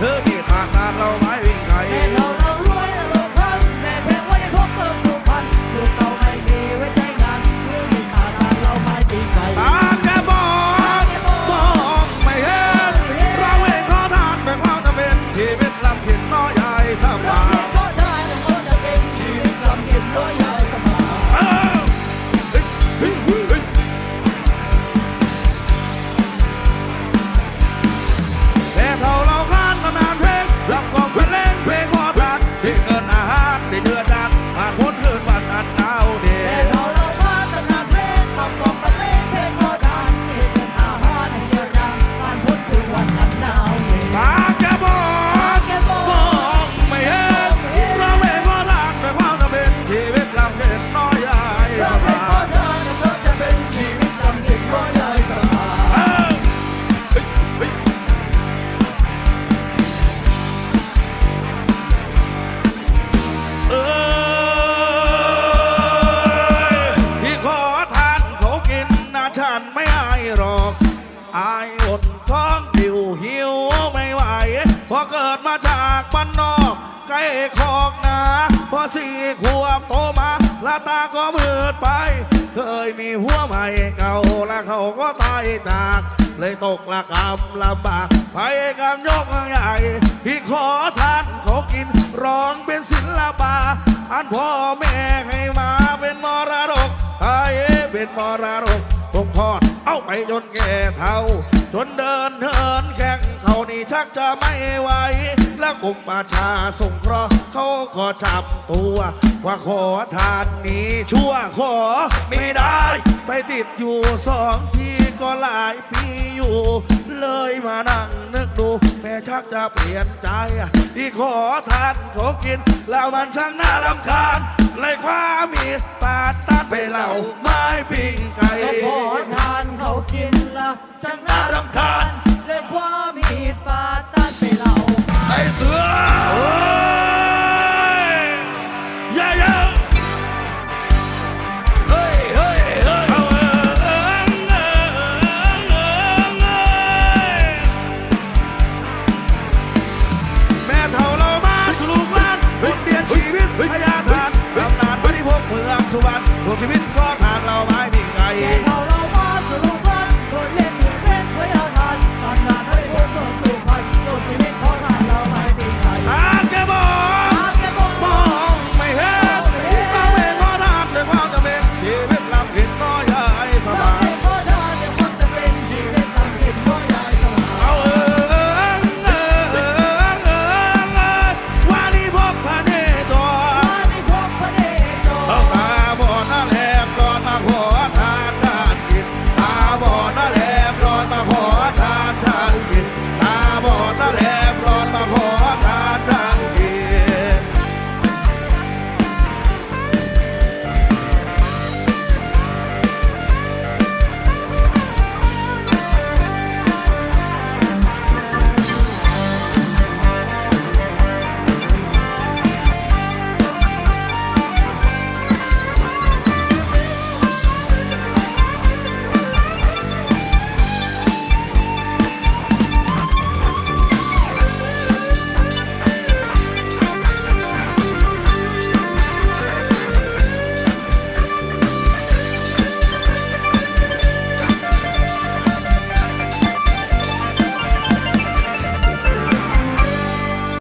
okay อายอดท้องดิวหิวไม่ไหวพอเกิดมาจากบ้านนอกใกล้คอกนาพอสี่ขวบโตมาละตาก็มืดไป เคยมีหัวใหม่เก่าและเขาก็ตายจาก เลยตกละกำลำบาก ไปกันยกใหญ่พี่ขอทานขอกินร้องเป็นศิลปะอันพ่อแม่ให้มาเป็นมรดกไอ้เป็นมรดกพงทอด เอาไปจนแก่เท่า จนเดินเหินแข่งเขานี่ชักจะไม่ไหว และกลุ่มประชาส่งเคราะห์เขาก็จับตัว ว่าขอทานนี้ชั่วขอไม่ได้ ไปติดอยู่สองทีก็หลายปีอยู่ เลยมานั่งนึกดูแม่ชักจะเปลี่ยนใจ ที่ขอทานเขากิน แล้วมันช่างน่ารำคาญเลยคว้ามีดปาตัดไปเหล่าไม้ปิงกัน ช่างน่ารำคาญและความมีดปาดตัด